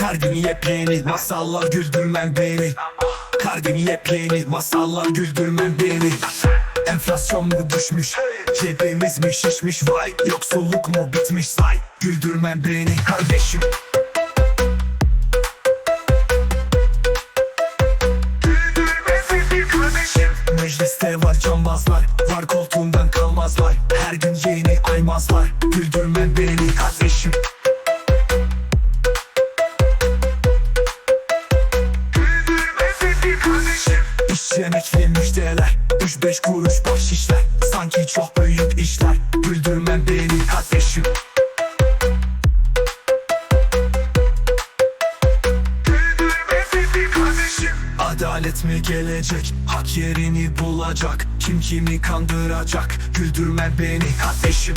Her gün yepyeni masallar güldürmen beni. Her gün yepyeni masallar güldürmen beni. Enflasyon mu düşmüş Cebimiz mi şişmiş? Vay Yoksulluk mu bitmiş? Say Güldürmen beni kardeşim. Mecliste var cambazlar Var koltuğundan kalmazlar kardeşim. İş yemekli müjdeler Üç beş kuruş bahşişler Sanki çok büyük işler. Güldürmen beni kardeşim. Adalet mi gelecek? Hak yerini bulacak. Kim kimi kandıracak? Güldürmen beni kardeşim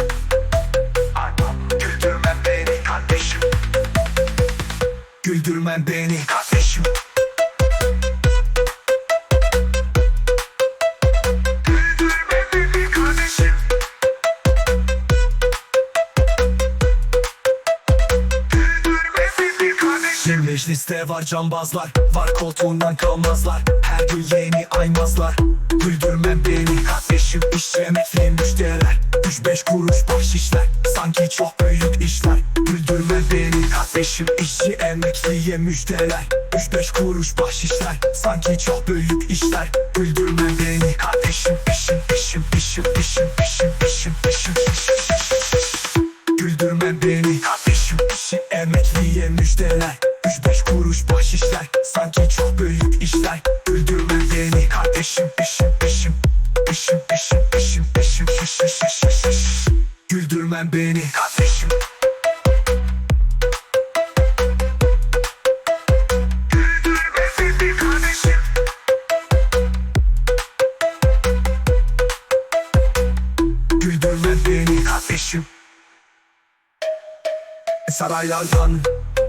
Güldürmen beni kardeşim. Güldürmen beni kardeşim Şimdi mecliste var cambazlar Var koltuğundan kalmazlar. Her gün yeni aymazlar. Güldürmen beni. Kardeşim İş emekli müşteriler. Üç beş kuruş bahşişler Çok büyük işler. Güldürmen beni kardeşim İşçi emekliye müjdeler. Üç beş kuruş bahşişler Sanki çok büyük işler. Güldürmen beni kardeşim İşim işim işim işim işim işim işim Güldürmen beni kardeşim İşi emekliye müjdeler. Üç beş kuruş bahşişler Sanki çok büyük işler. Güldürmen beni kardeşim İşim işim Güldürmen beni. Kardeşim Güldürmen beni kardeşim. Saraylardan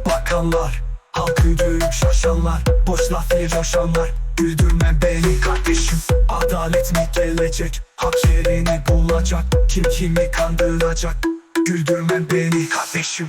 bakanlar Halkı duyup şaşanlar Boş laf yaşanlar Güldürme beni kardeşim. Adalet mi gelecek? Hak yerini bulacak. Kim kimi kandıracak Güldürme beni kardeşim